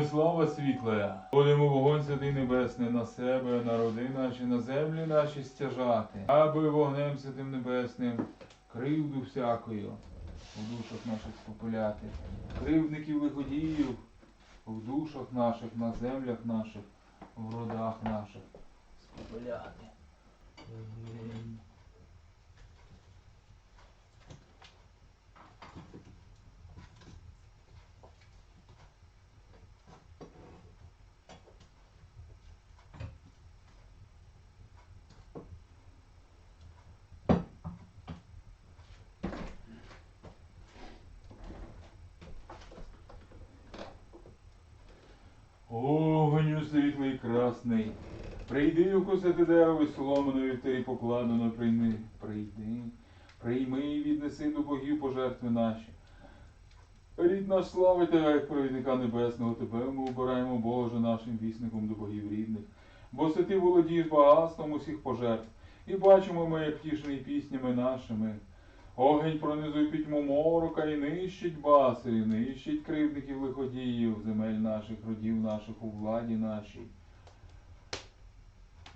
Вогнеслава світла, будемо вогонь святий небесний на себе, народи наші, на землі наші стяжати, аби вогнем святим небесним кривду всякою в душах наших спопиляти, кривдників лиходіїв в душах наших, на землях наших, в родах наших спопиляти. Світлий красний, прийди укусити дерево соломиною втері покладено прийми, прийди, прийми і віднеси до богів пожертви наші. Рід наш славить тебе, як провідника небесного, тебе ми обираємо, Боже, нашим вісником до богів рідних. Бо ти володієш багатством усіх пожертв, і бачимо ми, як тішені піснями нашими. Огонь пронизує пітьму морока і нищить баси, і нищить кривдників лиходіїв, земель наших, родів наших у владі нашій.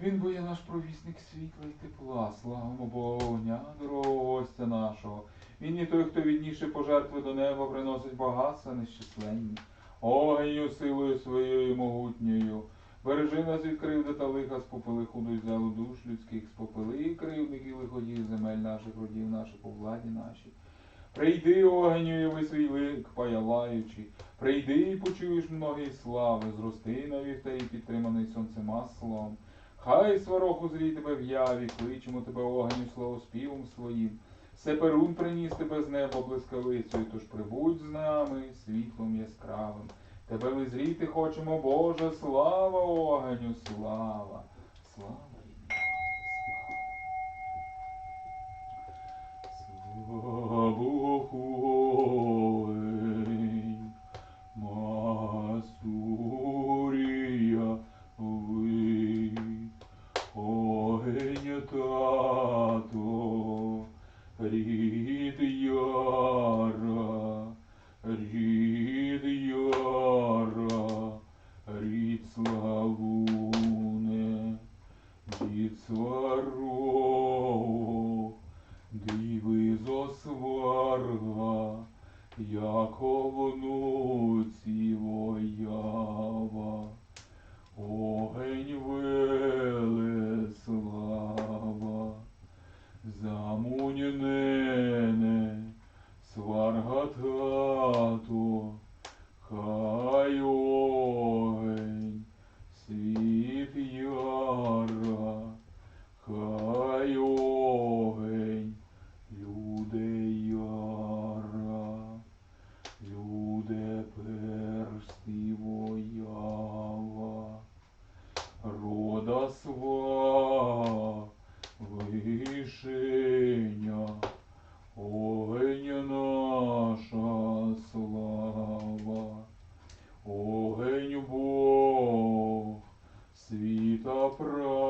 Він бо наш провісник світла і тепла, славимо Богу, дня дорогого гостя нашого. Він і той, хто відніше пожертви до неба приносить багатства нещисленні. Огонью силою своєю могутньою. Бережи нас від кривди та лиха, спопили худу й зелу душ людських, спопили кривдників лиходів земель наших, родів наших у владі нашій. Прийди, огеню, яви свій лик, паялаючи, прийди і почуєш многі слави, зрости на вівтарі, підтриманий сонцем маслом. Хай сварох узрій тебе в яві, кличемо тебе огню славоспівом своїм. Сеперун приніс тебе з неба блискавицею, тож прибудь з нами світлом яскравим. Тебе ми зріти хочемо, Боже, слава огню, слава слава. Сварга, яко внуці воява. Світа права,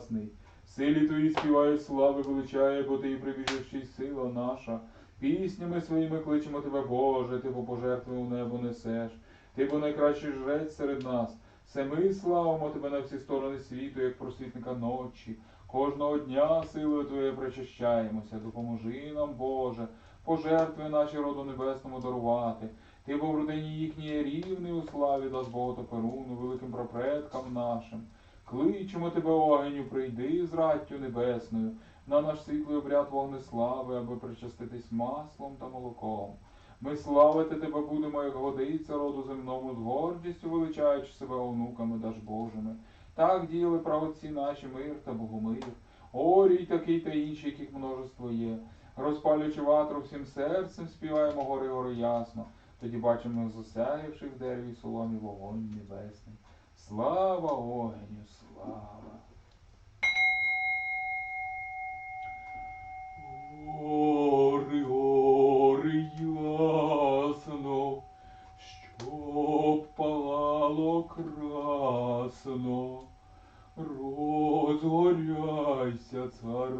світлий красний, силі твої співають слави величає, бо ти прибіжищий сила наша. Піснями своїми кличемо тебе, Боже, ти по пожертви у небо несеш. Ти бо найкращий жрець серед нас. Все ми славимо тебе на всі сторони світу, як просвітника ночі. Кожного дня силою Твоєю причащаємося. Допоможи нам, Боже, пожертви наші роду небесному дарувати. Ти бо в родині їхній рівний у славі дасть та Перуну, великим прапредкам нашим. Кличемо тебе, огеню, прийди з раттю небесною, на наш світлий обряд вогнеслави, аби причаститись маслом та молоком. Ми славити тебе будемо, як годиться роду земному, з гордістю величаючи себе онуками даж Божими. Так діяли правоці наші мир та богомир. Орій такий та інший, яких множество є. Розпалюючи ватру всім серцем, співаємо гори гори ясно. Тоді бачимо засяявши в дереві соломі вогонь небесний. Слава огню, слава! Гори, гори ясно, щоб палало красно, розгоряйся, цар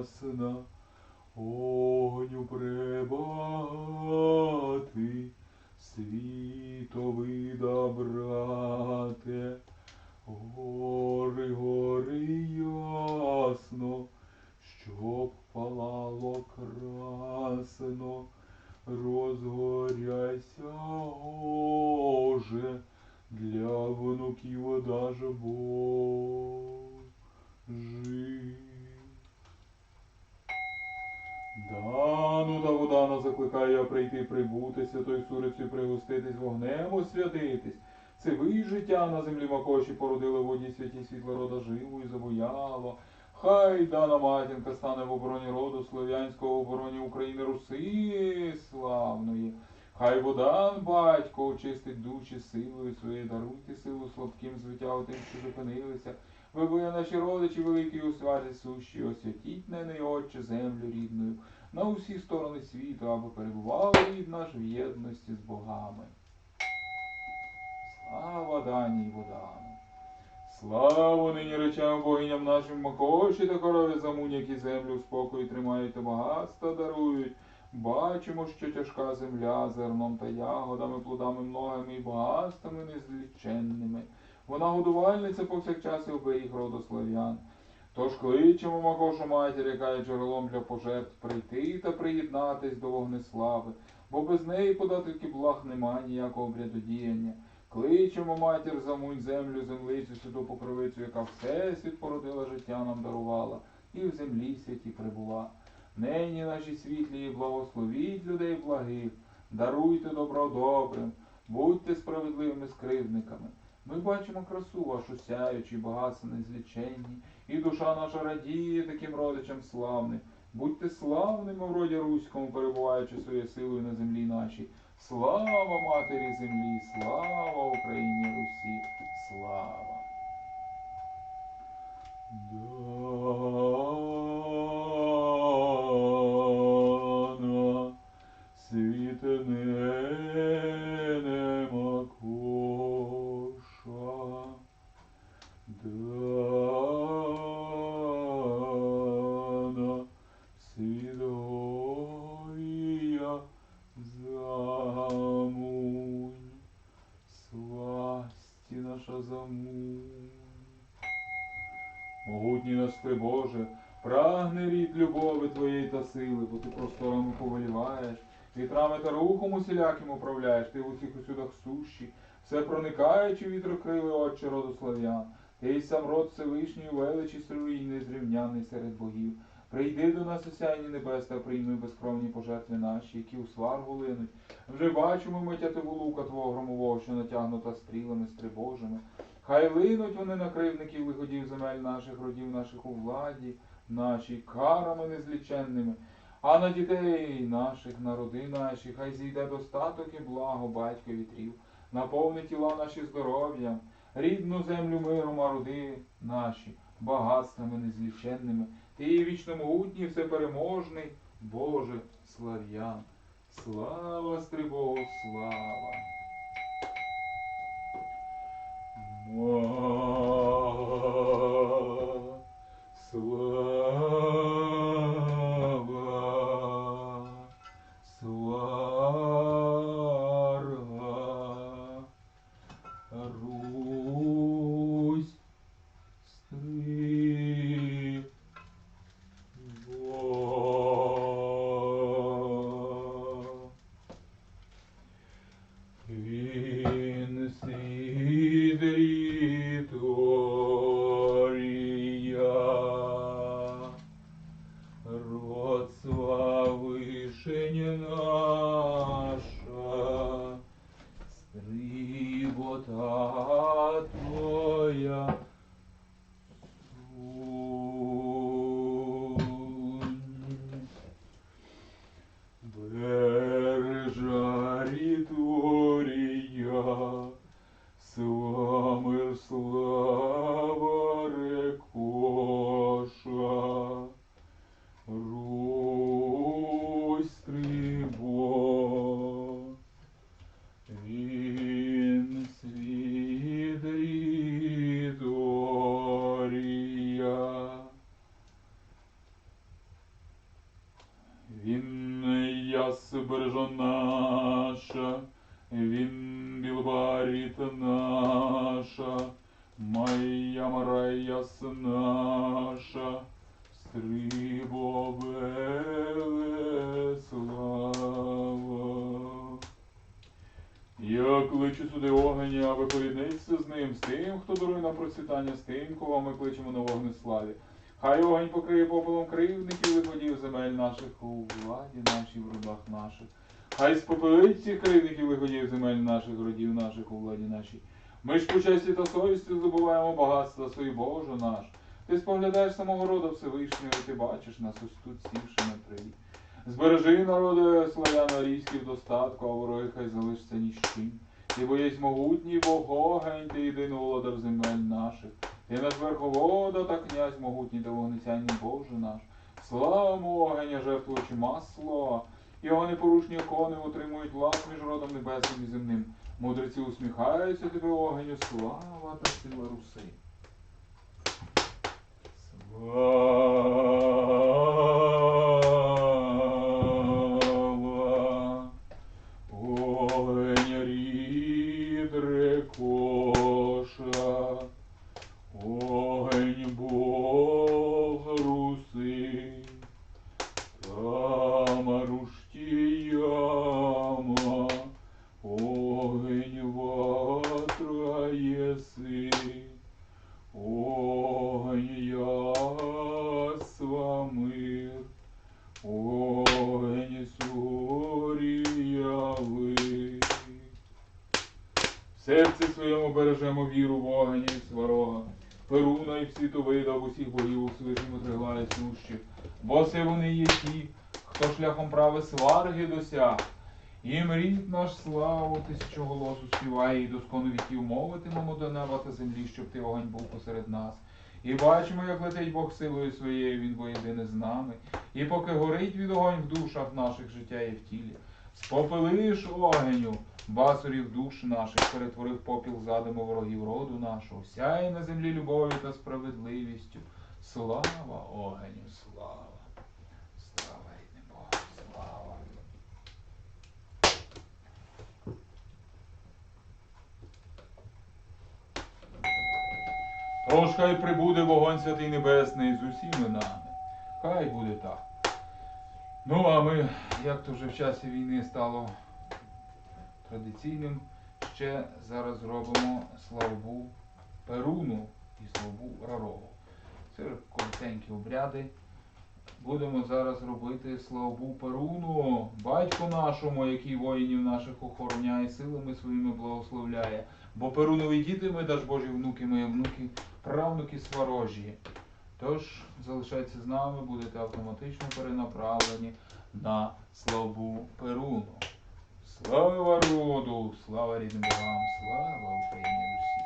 красна, огню прийти, прибути, святою сурицею пригоститись, вогнем освятитись. Це ви життя на землі макоші породили воді святі світла рода живу і забояло. Хай дана матінка стане в обороні роду слов'янського в обороні України Руси славної. Хай водан, батько, очистить душі силою своєю, даруйте силу слабким звиття тим, що зупинилися. Ви були наші родичі великі у святі сущі, освятіть неї, Отче, землю рідною, на усі сторони світу, аби перебував рід наш в єдності з богами. Слава даній Водану! Славу нині речам богиням нашим Макоші та корові замунь, які землю в спокої тримають та багатства дарують. Бачимо, що тяжка земля зерном та ягодами, плодами многими і багатствами незліченними. Вона годувальниця повсякчас і оберіг роду слав'ян. Тож кличемо Макошу матір, яка є джерелом для пожертв, прийти та приєднатись до вогнеслави, бо без неї податки благ нема ніякого обрядодіяння. Кличемо матір замунь землю, землицю, святу покровицю, яка всесвіт породила життя нам дарувала, і в землі святі прибула. Нині наші світлі і благословіть людей благих, даруйте добро добрим, будьте справедливими скривдниками. Ми бачимо красу вашу сяючу, і багатство незліченні, і душа наша радіє таким родичам славним. Будьте славними в роді руському, перебуваючи своєю силою на землі нашій. Слава матері землі, слава Україні Русі, слава. Наша замунь. Могутній наш ти Боже, прагне рід любови Твоєї та сили, бо ти просторами повеліваєш, вітрами та рухом усіляким управляєш, ти в усіх усюдах сущі, все проникаючи вітрокрили, Отче роду слав'ян. Ти й сам род Всевишній величі строї незрівняний серед богів. Прийди до нас осяйні небес та прийми безкровні пожертви наші, які у сваргу линуть. Вже бачимо ми тятиву лука Твого громового, що натягнута стрілами стрибожими. Хай линуть вони на кривників виходів земель наших, родів наших у владі, нашій карами незліченними. А на дітей наших, на роди наші, хай зійде достаток і благо батько вітрів, наповни тіла наші здоров'ям, рідну землю миром, а роди наші, багатствами незліченними. Ти вічномогутній вічно могутній, всепереможний, Боже слав'ян. Слава Стрибогу, слава! Слава, Кличу сюди огень, аби поріднитися з ним, з тим, хто дарує нам процвітання, з тим, кого ми кличемо на вогнеславі. Хай огонь покриє попелом кривдників і водів земель наших у владі нашій, в родах наших. Хай спопелить всіх кривдників виходів земель наших, родів наших у владі нашій. Ми ж по честі та совісті здобуваємо багатства свої Боже наш. Ти споглядаєш самого рода Всевишнього, і ти бачиш нас ось тут сівши на траві. Збережи народи славян арійські в достатку, а вороги хай залишаться ні з чим. Ти бо могутній Бог огень, ти єдиний володар земель наших. Ти наш верховода та князь могутній та вогнецянний Боже наш. Слава огеня, жертвуючи масло. Його непорушні кони отримують влад між родом небесним і земним. Мудреці усміхаються тебе огеню, слава та сила Руси. Слава, огень рід рекоша, огень Бог Руси, Тамаруштіяма, огень ватра єси, огонь ясва мир, огонь суріяви. В серці своєму бережемо віру в і сварога, Перуна і світовида в усіх богів у Всевишньому триглає сущих, бо це вони є ті, хто шляхом прави сварги досяг. Їм рід наш славу тисячу голосу співає, і доскону віків мовитимемо до неба та землі, щоб ти огонь був посеред нас. І бачимо, як летить Бог силою своєю, він бо з нами. І поки горить від огонь в душах наших життя і в тілі. Спопилиш огеню, басурів душ наших, перетворив попіл задуму ворогів роду нашого, сяє на землі любов'ю та справедливістю. Слава огеню, слава! Слава рідним Богу, слава! Тож хай прибуде вогонь святий небесний з усіми нами. Хай буде так. Ну, а ми, як то вже в часі війни стало традиційним, ще зараз зробимо славбу Перуну і славбу Рарову. Це коротенькі обряди. Будемо зараз робити славбу Перуну, батьку нашому, який воїнів наших охороняє, силами своїми благословляє. Бо Перунові діти ми, даж Божі внуки, мої внуки, правнуки сварожі. Тож залишайтеся з нами, будете автоматично перенаправлені на славу Перуну. Слава роду, слава рідним богам, слава Україні!